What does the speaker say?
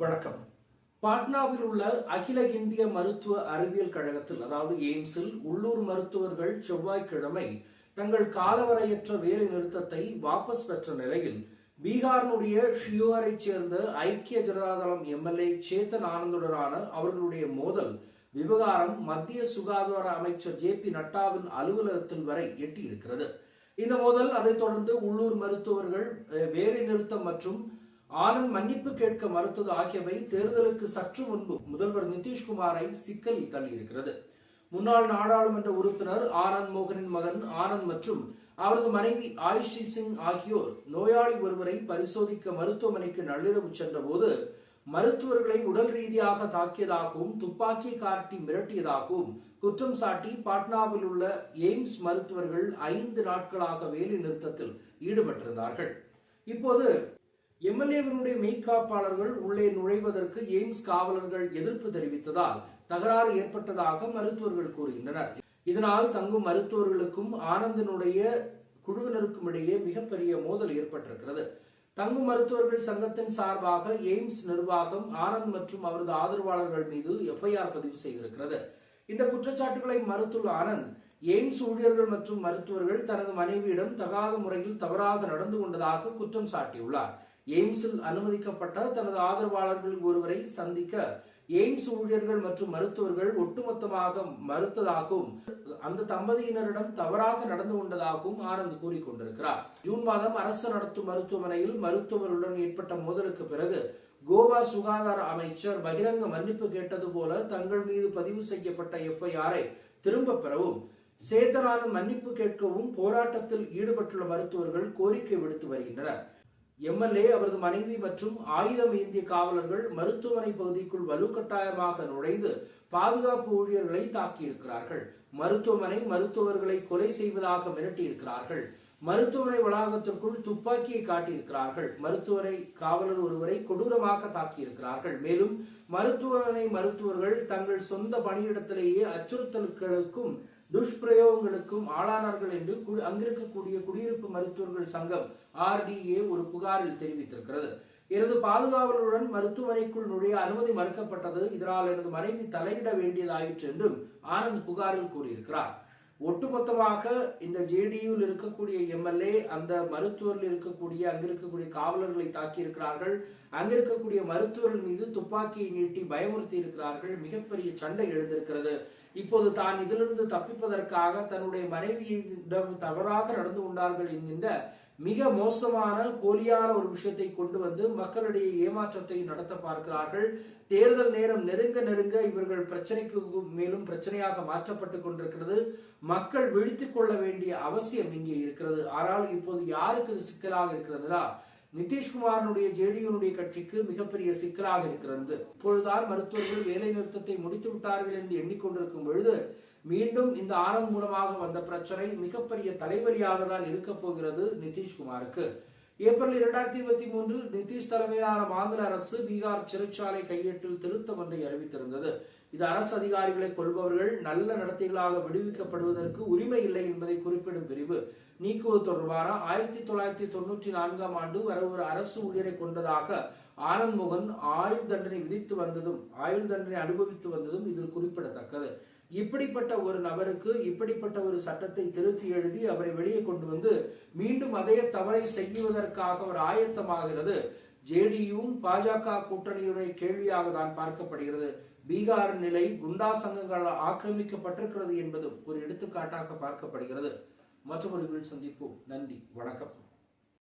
வணக்கம். பாட்னாவில் உள்ள அகில இந்திய மருத்துவ அறிவியல் கழகத்தில் அதாவது எய்ம்ஸில் உள்ளூர் மருத்துவர்கள் செவ்வாய்க்கிழமை தங்கள் காலவரையற்ற வேலை நிறுத்தத்தை வாபஸ் பெற்ற நிலையில் பீகாரினுடைய ஷியோரை சேர்ந்த ஐக்கிய ஜனதாதளம் எம்எல்ஏ சேத்தன் ஆனந்துடனான அவர்களுடைய மோதல் விவகாரம் மத்திய சுகாதார அமைச்சர் ஜே பி நட்டாவின் அலுவலகத்தில் வரை எட்டியிருக்கிறது. இந்த மோதல் அதைத் தொடர்ந்து உள்ளூர் மருத்துவர்கள் வேலை நிறுத்தம் மற்றும் ஆனந்த் மன்னிப்பு கேட்க மறுத்தது ஆகியவை தேர்தலுக்கு சற்று முன்பு முதல்வர் நிதிஷ்குமாரை சிக்கலில் தள்ளியிருக்கிறது. முன்னாள் நாடாளுமன்ற உறுப்பினர் ஆனந்த் மோகனின் மகன் ஆனந்த் மற்றும் அவரது மனைவி ஆயுஷி சிங் ஆகியோர் நோயாளி ஒருவரை பரிசோதிக்க மருத்துவமனைக்கு நள்ளிரவு சென்றபோது மருத்துவர்களை உடல் ரீதியாக தாக்கியதாகவும் துப்பாக்கி காட்டி மிரட்டியதாகவும் குற்றம் சாட்டி பாட்னாவில் உள்ள எய்ம்ஸ் மருத்துவர்கள் ஐந்து நாட்களாக வேலை நிறுத்தத்தில் ஈடுபட்டிருந்தார்கள். இப்போது எம்எல்ஏவினுடைய மெய்காப்பாளர்கள் உள்ளே நுழைவதற்கு எய்ம்ஸ் காவலர்கள் எதிர்ப்பு தெரிவித்ததால் தகராறு ஏற்பட்டதாக மருத்துவர்கள் கூறுகின்றனர். இதனால் தங்கும் மருத்துவர்களுக்கும் ஆனந்தனுடைய குழுவினருக்கும் இடையே மிகப்பெரிய மோதல் ஏற்பட்டிருக்கிறது. தங்கும் மருத்துவர்கள் சங்கத்தின் சார்பாக எய்ம்ஸ் நிர்வாகம் ஆனந்த் மற்றும் அவரது ஆதரவாளர்கள் மீது எஃப்ஐஆர் பதிவு செய்திருக்கிறது. இந்த குற்றச்சாட்டுகளை மறுத்துள்ள ஆனந்த் எய்ம்ஸ் ஊழியர்கள் மற்றும் மருத்துவர்கள் தனது மனைவியிடம் தகாத முறையில் தவறாக நடந்து கொண்டதாக குற்றம் சாட்டியுள்ளார். எய்ம்ஸில் அனுமதிக்கப்பட்ட தனது ஆதரவாளர்கள் ஒருவரை சந்திக்க எய்ம்ஸ் ஊழியர்கள் மற்றும் மருத்துவர்கள் ஒட்டுமொத்தமாக மறுத்ததாகவும் அந்த தம்பதியினரிடம் தவறாக நடந்து கொண்டதாகவும் ஆனந்த் கூறிக்கொண்டிருக்கிறார் ஜூன் மாதம் அரசு நடத்தும் மருத்துவமனையில் மருத்துவருடன் ஏற்பட்ட மோதலுக்கு பிறகு கோவா சுகாதார அமைச்சர் பகிரங்க மன்னிப்பு கேட்டது போல தங்கள் மீது பதிவு செய்யப்பட்ட எஃப்ஐஆரை திரும்ப பெறவும் சேதனான மன்னிப்பு கேட்கவும் போராட்டத்தில் ஈடுபட்டுள்ள மருத்துவர்கள் கோரிக்கை விடுத்து வருகின்றனர். எம்எல்ஏ அவரது மனைவி மற்றும் ஆயுதம் ஏந்திய காவலர்கள் மருத்துவமனை பகுதிக்குள் வலுக்கட்டாயமாக நுழைந்து பாதுகாப்பு ஊழியர்களை தாக்கியிருக்கிறார்கள். மருத்துவமனை மருத்துவர்களை கொலை செய்வதாக மிரட்டியிருக்கிறார்கள். மருத்துவமனை வளாகத்திற்குள் துப்பாக்கியை காட்டியிருக்கிறார்கள். மருத்துவரை காவலர் ஒருவரை கொடூரமாக தாக்கியிருக்கிறார்கள். மேலும் மருத்துவமனை மருத்துவர்கள் தங்கள் சொந்த பணியிடத்திலேயே அச்சுறுத்தல்களுக்கும் துஷ்பிரயோகங்களுக்கும் ஆளானார்கள் என்று அங்கிருக்கக்கூடிய குடியிருப்பு மருத்துவர்கள் சங்கம் ஆர்டிஏ ஒரு புகாரில் தெரிவித்திருக்கிறது. எனது பாதுகாவலருடன் மருத்துவமனைக்குள் நுழைய அனுமதி மறுக்கப்பட்டது. இதனால் எனது மனைவி தலையிட வேண்டியதாயிற்று என்றும் ஆனந்த் புகாரில் கூறியிருக்கிறார். ஒட்டுமொத்தமாக இந்த ஜேடியூவில் இருக்கக்கூடிய எம்எல்ஏ அந்த மருத்துவரில் இருக்கக்கூடிய அங்க இருக்கக்கூடிய காவலர்களை தாக்கி இருக்கிறார்கள் அங்க இருக்கக்கூடிய மருத்துவர்கள் மீது துப்பாக்கியை நீட்டி பயமுறுத்தி இருக்கிறார்கள். மிகப்பெரிய சண்டை எழுந்திருக்கிறது. இப்போது தான் இதிலிருந்து தப்பிப்பதற்காக தன்னுடைய மனைவியிடம் தவறாக நடந்து கொண்டார்கள் என்கின்ற மிக மோசமான போலியான ஒரு விஷயத்தை கொண்டு வந்து மக்களிடையே ஏமாற்றத்தை நடத்த பார்க்கிறார்கள். தேர்தல் நேரம் நெருங்க நெருங்க இவர்கள் பிரச்சனைக்கு மேலும் பிரச்சனையாக மாற்றப்பட்டு கொண்டிருக்கிறது. மக்கள் விழித்துக் கொள்ள வேண்டிய அவசியம் இங்கே இருக்கிறது. ஆனால் இப்போது யாருக்கு இது சிக்கலாக இருக்கிறதுனா நிதிஷ்குமாரனுடைய ஜேடியுனுடைய கட்சிக்கு மிகப்பெரிய சிக்கலாக இருக்கிறது. இப்பொழுதுதான் மருத்துவர்கள் வேலை நிறுத்தத்தை முடித்து விட்டார்கள் என்று எண்ணிக்கொண்டிருக்கும் பொழுது மீண்டும் இந்த ஆனந்த் மூலமாக வந்த பிரச்சனை மிகப்பெரிய தலைவலியாக தான் இருக்க போகிறது நிதிஷ்குமாருக்கு. ஏப்ரல் இரண்டாயிரத்தி இருபத்தி மூன்றில் நிதிஷ் தலைமையிலான மாநில அரசு பீகார் சிறைச்சாலை கையேட்டில் திருத்தம் ஒன்றை அறிவித்திருந்தது. இது அரசு அதிகாரிகளை கொள்பவர்கள் நல்ல நடத்தைகளாக விடுவிக்கப்படுவதற்கு உரிமை இல்லை என்பதை குறிப்பிடும் பிரிவு. நீக்குவது தொடர்பான ஆயிரத்தி தொள்ளாயிரத்தி தொண்ணூற்றி நான்காம் ஆண்டு வர ஒரு அரசு ஊழியரை கொண்டதாக ஆனந்த்மோகன் ஆயுள் தண்டனை விதித்து வந்ததும் ஆயுள் தண்டனை அனுபவித்து வந்ததும் இதில் குறிப்பிடத்தக்கது. இப்படிப்பட்ட ஒரு நபருக்கு இப்படிப்பட்ட ஒரு சட்டத்தை திருத்தி எழுதி அவரை வெளியே கொண்டு வந்து மீண்டும் அதே தவறை செய்வதற்காக ஒரு ஆயத்தமாகிறது. ஜேடியும் பாஜக கூட்டணியுடைய கேள்வியாக தான் பார்க்கப்படுகிறது. பீகார் நிலை குண்டா சங்கங்களால் ஆக்கிரமிக்கப்பட்டிருக்கிறது என்பது ஒரு எடுத்துக்காட்டாக பார்க்கப்படுகிறது. மற்றொரு சந்திப்போம். நன்றி. வணக்கம்.